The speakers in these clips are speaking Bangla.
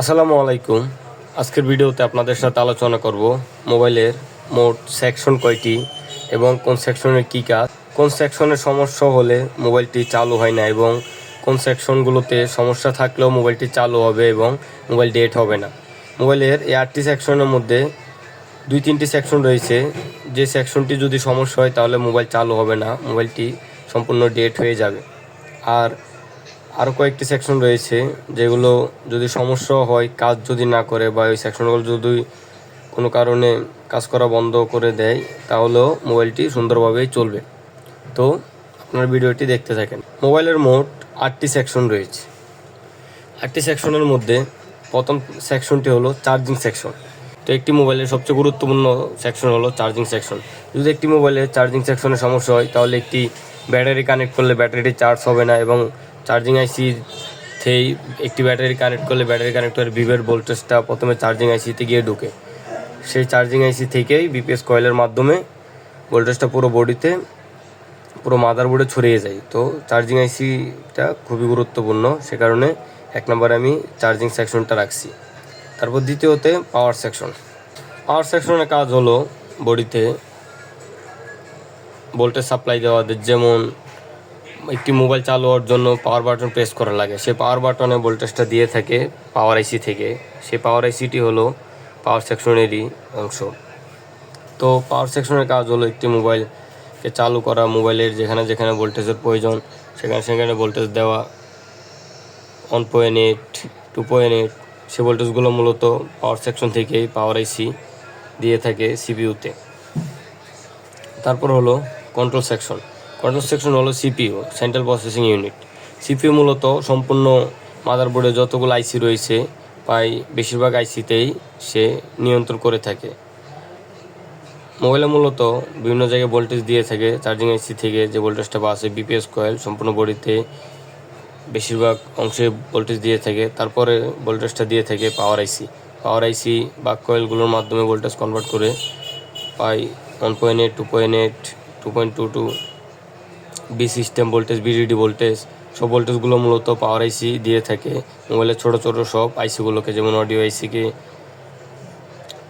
আসসালামু আলাইকুম। আজকের ভিডিওতে আপনাদের সাথে আলোচনা করব মোবাইলের মোট সেকশন কয়টি এবং কোন সেকশনের কী কাজ। কোন সেকশনের সমস্যা হলে মোবাইলটি চালু হয় না এবং কোন সেকশনগুলোতে সমস্যা থাকলেও মোবাইলটি চালু হবে এবং মোবাইল ডেট হবে না। মোবাইলের এই আটটি সেকশনের মধ্যে দুই তিনটি সেকশন রয়েছে। যে সেকশনটি যদি সমস্যা হয় তাহলে মোবাইল চালু হবে না, মোবাইলটি সম্পূর্ণ ডেট হয়ে যাবে। আর আরও কয়েকটি সেকশন রয়েছে যেগুলো যদি সমস্যা হয়, কাজ যদি না করে বা ওই সেকশনগুলো যদি কোনো কারণে কাজ করা বন্ধ করে দেয়, তাহলেও মোবাইলটি সুন্দরভাবেই চলবে। তো আপনার ভিডিওটি দেখতে থাকেন। মোবাইলের মোট আটটি সেকশন রয়েছে। আটটি সেকশনের মধ্যে প্রথম সেকশনটি হলো চার্জিং সেকশন তো একটি মোবাইলের সবচেয়ে গুরুত্বপূর্ণ সেকশন হলো চার্জিং সেকশন যদি একটি মোবাইলের চার্জিং সেকশনে সমস্যা হয়, তাহলে একটি ব্যাটারি কানেক্ট করলে ব্যাটারিটি চার্জ হবে না এবং চার্জিং আইসি থেই একটি ব্যাটারি কানেক্ট করলে ব্যাটারি কানেক্টরের ভিভের ভোল্টেজটা প্রথমে চার্জিং আইসিতে গিয়ে ঢুকে। সেই চার্জিং আইসি থেকেই বিপিএস কয়েলের মাধ্যমে ভোল্টেজটা পুরো বডিতে পুরো মাদারবোর্ডে ছড়িয়ে যায়। তো চার্জিং আইসিটা খুবই গুরুত্বপূর্ণ, সে কারণে এক নম্বরে আমি চার্জিং সেকশনটা রাখছি। তারপর দ্বিতীয়তে পাওয়ার সেকশন পাওয়ার সেকশনের কাজ হলো বডিতে ভোল্টেজ সাপ্লাই দেওয়া, যেমন একটি মোবাইল চালু হওয়ার জন্য পাওয়ার বাটন প্রেস করা লাগে। সেই পাওয়ার বাটনে ভোল্টেজটা দিয়ে থাকে পাওয়ার আইসি থেকে। সেই পাওয়ার আইসিটি হলো পাওয়ার সেকশনেরই অংশ। তো পাওয়ার সেকশনের কাজ হলো একটি মোবাইলকে চালু করা। মোবাইলের যেখানে যেখানে ভোল্টেজের প্রয়োজন, সেখানে সেখানে ভোল্টেজ দেওয়া। One point eight two point eight সে ভোল্টেজগুলো মূলত পাওয়ার সেকশন থেকেই পাওয়ার আইসি দিয়ে থাকে সিপিইউতে তারপর হলো কন্ট্রোল সেকশন কন্ট্রোল সেকশন হলো CPU central processing unit CPU মূলত সম্পূর্ণ মাদারবোর্ডে যতগুলো আইসি রয়েছে, প্রায় বেশিরভাগ আইসিতেই সে নিয়ন্ত্রণ করে থাকে। মোবাইলে মূলত বিভিন্ন জায়গায় ভোল্টেজ দিয়ে থাকে চার্জিং আইসি থেকে যে ভোল্টেজটা পাওয়া আছে বিপিএস কয়েল সম্পূর্ণ বডিতে বেশিরভাগ অংশে ভোল্টেজ দিয়ে থাকে, তারপরে ভোল্টেজটা দিয়ে থাকে পাওয়ার আইসি পাওয়ার আইসি বা কয়েলগুলোর মাধ্যমে ভোল্টেজ কনভার্ট করে পাই one point eight two point eight two point two two V system voltage VDD voltage সব ভোল্টেজগুলো মূলত পাওয়ার আইসি দিয়ে থাকে। মোবাইলের ছোটো ছোটো সব আইসিগুলোকে যেমন অডিও আইসিকে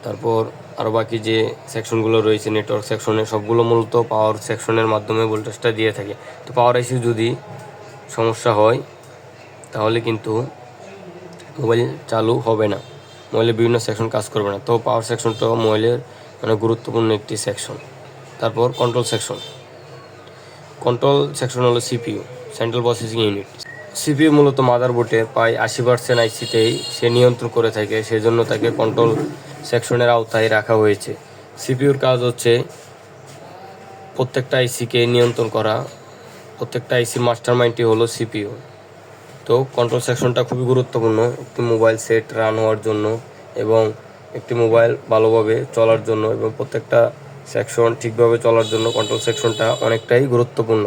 তারপর আরও বাকি যে সেকশনগুলো রয়েছে নেটওয়ার্ক সেকশনে সবগুলো মূলত পাওয়ার সেকশনের মাধ্যমে ভোল্টেজটা দিয়ে থাকে। তো পাওয়ার আইসি যদি সমস্যা হয়, তাহলে কিন্তু মোবাইল চালু হবে না। মোবাইলের বিভিন্ন সেকশন কাজ করবে না। তো পাওয়ার সেকশনটাও মোবাইলের মানে গুরুত্বপূর্ণ একটি সেকশন তারপর কন্ট্রোল সেকশন কন্ট্রোল সেকশন হলো CPU central processing unit CPU মূলত মাদারবোর্ডের প্রায় আশি পার্সেন্ট আইসিতেই সে নিয়ন্ত্রণ করে থাকে, সেজন্য তাকে কন্ট্রোল সেকশনের আওতায় রাখা হয়েছে। সিপিইউর কাজ হচ্ছে প্রত্যেকটা আইসিকে নিয়ন্ত্রণ করা। প্রত্যেকটা আইসির মাস্টার মাইন্ডটি হলো সিপিইউ তো কন্ট্রোল সেকশনটা খুবই গুরুত্বপূর্ণ, একটি মোবাইল সেট রান হওয়ার জন্য এবং একটি মোবাইল ভালোভাবে চলার জন্য এবং প্রত্যেকটা সেকশন ঠিকভাবে চলার জন্য কন্ট্রোল সেকশনটা অনেকটাই গুরুত্বপূর্ণ।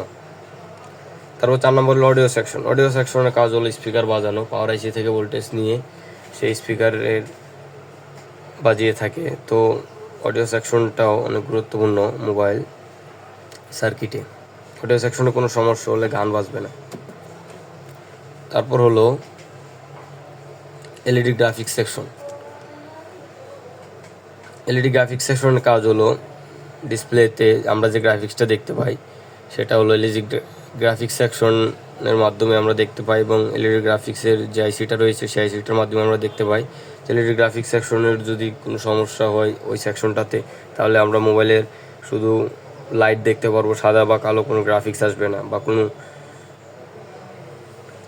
তারপর চার নম্বর হলো অডিও সেকশন অডিও সেকশনের কাজ হলো স্পিকার বাজানো পাওয়ার আইসি থেকে ভোল্টেজ নিয়ে সেই স্পিকারের বাজিয়ে থাকে। তো অডিও সেকশনটাও অনেক গুরুত্বপূর্ণ মোবাইল সার্কিটে অডিও সেকশনে কোনো সমস্যা হলে গান বাজবে না। তারপর হলো LED graphics section LED graphics সেকশনের কাজ হলো ডিসপ্লেতে আমরা যে গ্রাফিক্সটা দেখতে পাই, সেটা হলো এলইডি গ্রাফিক্স সেকশনের মাধ্যমে আমরা দেখতে পাই এবং এলইডি গ্রাফিক্সের যে আইসিটা রয়েছে, সেই আইসিটার মাধ্যমে আমরা দেখতে পাই। এলইডি গ্রাফিক্স সেকশনের যদি কোনো সমস্যা হয় ওই সেকশনটাতে তাহলে আমরা মোবাইলের শুধু লাইট দেখতে পারব, সাদা বা কালো কোনো গ্রাফিক্স আসবে না বা কোনো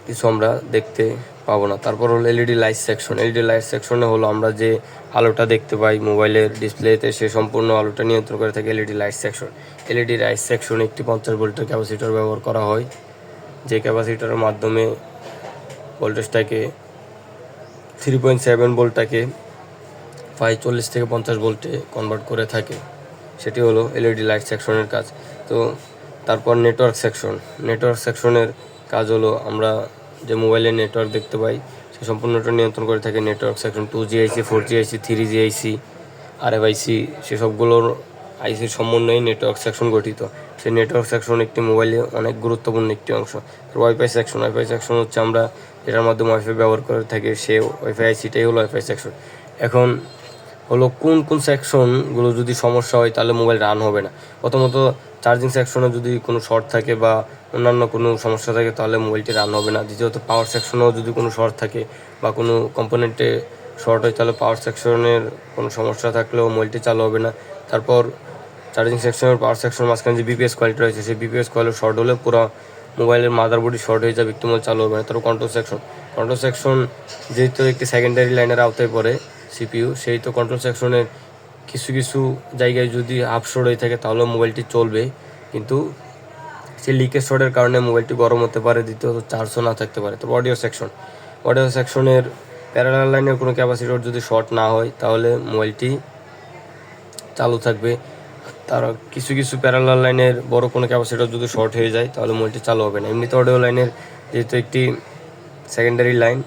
কিছু আমরা দেখতে পাবো না। তারপর হলো LED light section LED light সেকশনে হলো আমরা যে আলোটা দেখতে পাই মোবাইলের ডিসপ্লেতে সে সম্পূর্ণ আলোটা নিয়ন্ত্রণ করে থাকে LED light section LED light section একটি পঞ্চাশ ভোল্টের ক্যাপাসিটর ব্যবহার করা হয়। যে ক্যাপাসিটরের মাধ্যমে ভোল্টেজটাকে থ্রি পয়েন্ট সেভেন ভোল্টটাকে প্রায় চল্লিশ থেকে পঞ্চাশ ভোল্টে কনভার্ট করে থাকে। সেটি হলো এলইডি লাইট সেকশনের কাজ। তো তারপর নেটওয়ার্ক সেকশন নেটওয়ার্ক সেকশনের কাজ হলো আমরা যে মোবাইলে নেটওয়ার্ক দেখতে পাই, সে সম্পূর্ণটা নিয়ন্ত্রণ করে থাকে network section two G IC four G IC three G IC R F IC সেসবগুলোর আইসির সমন্বয়ে নেটওয়ার্ক সেকশন গঠিত। সেই নেটওয়ার্ক সেকশন একটি মোবাইলে অনেক গুরুত্বপূর্ণ একটি অংশ। ওয়াইফাই সেকশন ওয়াইফাই সেকশন হচ্ছে আমরা যেটার মাধ্যমে ওয়াইফাই ব্যবহার করে থাকি, সে ওয়াইফাই সেটাই হলো ওয়াইফাই সেকশন এখন হলো কোন কোন সেকশনগুলো যদি সমস্যা হয় তাহলে মোবাইল রান হবে না। প্রথমত চার্জিং সেকশনে যদি কোনো শর্ট থাকে বা অন্যান্য কোনো সমস্যা থাকে, তাহলে মোবাইলটি রান হবে না। দ্বিতীয়ত পাওয়ার সেকশনেও যদি কোনো শর্ট থাকে বা কোনো কম্পোনেন্টে শর্ট হয়, তাহলে পাওয়ার সেকশনের কোনো সমস্যা থাকলেও মোবাইলটি চালু হবে না। তারপর চার্জিং সেকশনের পাওয়ার সেকশন মাঝখানে যে বিপিএস কোয়ালিটি রয়েছে, সেই বিপিএস কোয়ালিটি শর্ট হলে পুরো মোবাইলের মাদারবোর্ডই শর্ট হয়ে যাবে, একটু মোবাইল চালু হবে না। তারপর কন্ট্রোল সেকশন কন্ট্রোল সেকশন যেহেতু একটি সেকেন্ডারি লাইনের আওতায় পড়ে সিপিইউ সেই তো কন্ট্রোল সেকশনের কিছু কিছু জায়গায় যদি আপ শর্ট হয়ে থাকে তাহলেও মোবাইলটি চলবে। কিন্তু সেই লিকেজ শর্টের কারণে মোবাইলটি গরম হতে পারে, দ্বিতীয়ত চার্জও না থাকতে পারে। তো অডিও সেকশন অডিও সেকশনের প্যারালাল লাইনের কোনো ক্যাপাসিটর যদি শর্ট না হয়, তাহলে মোবাইলটি চালু থাকবে। তার কিছু কিছু প্যারালাল লাইনের বড় কোনো ক্যাপাসিটর যদি শর্ট হয়ে যায়, তাহলে মোবাইলটি চালু হবে না। এমনিতে অডিও লাইনের যেহেতু একটি সেকেন্ডারি লাইন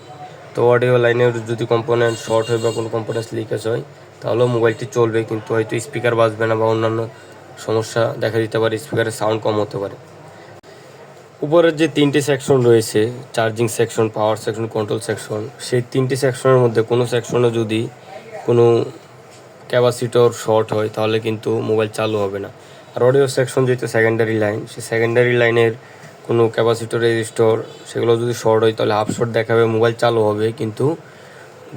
তো অডিও লাইনের যদি কম্পোনেন্ট শর্ট হয় বা কোনো কম্পোনেন্টস লিকেজ হয় তাহলেও মোবাইলটি চলবে, কিন্তু হয়তো স্পিকার বাজবে না বা অন্যান্য সমস্যা দেখা দিতে পারে, স্পিকারের সাউন্ড কম হতে পারে। উপরের যে তিনটি সেকশন রয়েছে, charging section, power section, control section, সেই তিনটি সেকশনের মধ্যে কোনো সেকশনে যদি কোনো ক্যাপাসিটর শর্ট হয়, তাহলে কিন্তু মোবাইল চালু হবে না। আর অডিও সেকশন যেহেতু সেকেন্ডারি লাইন সেই সেকেন্ডারি লাইনের কোনো ক্যাপাসিটর রেজিস্টর সেগুলো যদি শর্ট হয়, তাহলে হাফ শর্ট দেখাবে, মোবাইল চালু হবে, কিন্তু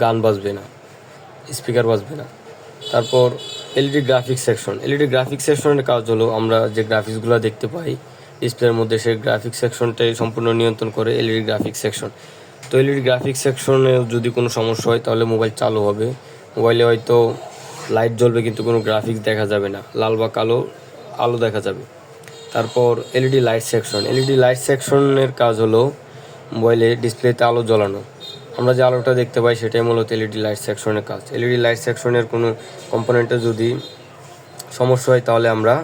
গান বাজবে না। স্পিকার বাজবে না। তারপর LED graphics section LED graphics সেকশনের কাজ হলো আমরা যে গ্রাফিক্সগুলো দেখতে পাই ডিসপ্লের মধ্যে সেই গ্রাফিক্স সেকশনটাই সম্পূর্ণ নিয়ন্ত্রণ করে এলইডি গ্রাফিক্স সেকশন তো এলইডি গ্রাফিক্স সেকশনে যদি কোনো সমস্যা হয়, তাহলে মোবাইল চালু হবে। মোবাইলে হয়তো লাইট জ্বলবে, কিন্তু কোনো গ্রাফিক্স দেখা যাবে না। লাল বা কালো, আলো দেখা যাবে। তারপর LED light section LED light সেকশনের কাজ হলো মোবাইলে ডিসপ্লেতে আলো জ্বালানো। আমরা যে আলোটা দেখতে পাই সেটাই মূলত এলইডি লাইট সেকশনের কাজ। এলইডি লাইট সেকশনের কোনো কম্পোনেন্টে যদি সমস্যা হয় তাহলে আমরা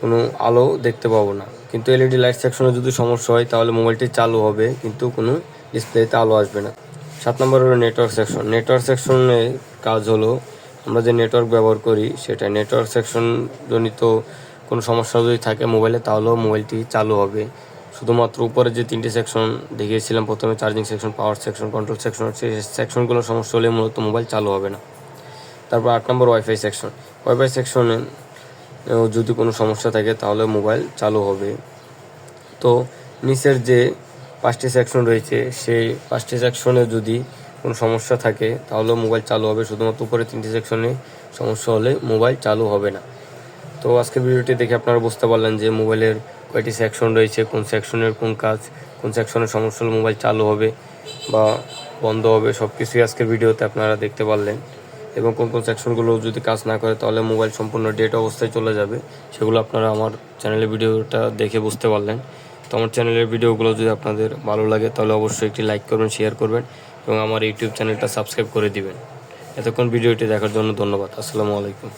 কোনো আলো দেখতে পাবো না। কিন্তু এলইডি লাইট সেকশনে যদি সমস্যা হয় তাহলে মোবাইলটি চালু হবে, কিন্তু কোনো ডিসপ্লেতে আলো আসবে না। সাত নম্বর হলো নেটওয়ার্ক সেকশন। নেটওয়ার্ক সেকশনের কাজ হলো আমরা যে নেটওয়ার্ক ব্যবহার করি সেটা নেটওয়ার্ক সেকশন জনিত কোনো সমস্যা যদি থাকে মোবাইলে তাহলেও মোবাইলটি চালু হবে। শুধুমাত্র উপরে যে তিনটি সেকশন দেখিয়েছিলাম, প্রথমে charging section power section control section সেই সেকশনগুলো সমস্যা হলে মূলত মোবাইল চালু হবে না। তারপর আট নম্বর ওয়াইফাই সেকশন ওয়াইফাই সেকশনে যদি কোনো সমস্যা থাকে তাহলে মোবাইল চালু হবে। তো নিচের যে পাঁচটি সেকশন রয়েছে, সেই পাঁচটি সেকশনে যদি কোনো সমস্যা থাকে তাহলে মোবাইল চালু হবে। শুধুমাত্র উপরে তিনটি সেকশনে সমস্যা হলে মোবাইল চালু হবে না। তো আজকের ভিডিওটি দেখে আপনারা বুঝতে পারলেন যে মোবাইলের কয়টি সেকশন রয়েছে, কোন সেকশনের কোন কাজ, কোন সেকশনের সমস্যা হলে মোবাইল চালু হবে বা বন্ধ হবে সব কিছুই আজকের ভিডিওতে আপনারা দেখতে পারলেন। এবং কোন কোন সেকশনগুলো যদি কাজ না করে, তাহলে মোবাইল সম্পূর্ণ ডেট অবস্থায় চলে যাবে। সেগুলো আপনারা আমার চ্যানেলের ভিডিওটা দেখে বুঝতে পারলেন। তো আমার চ্যানেলের ভিডিওগুলো যদি আপনাদের ভালো লাগে, তাহলে অবশ্যই একটি লাইক করবেন শেয়ার করবেন এবং আমার ইউটিউব চ্যানেলটা সাবস্ক্রাইব করে দিবেন। এতক্ষণ ভিডিওটি দেখার জন্য ধন্যবাদ। আসসালামু আলাইকুম।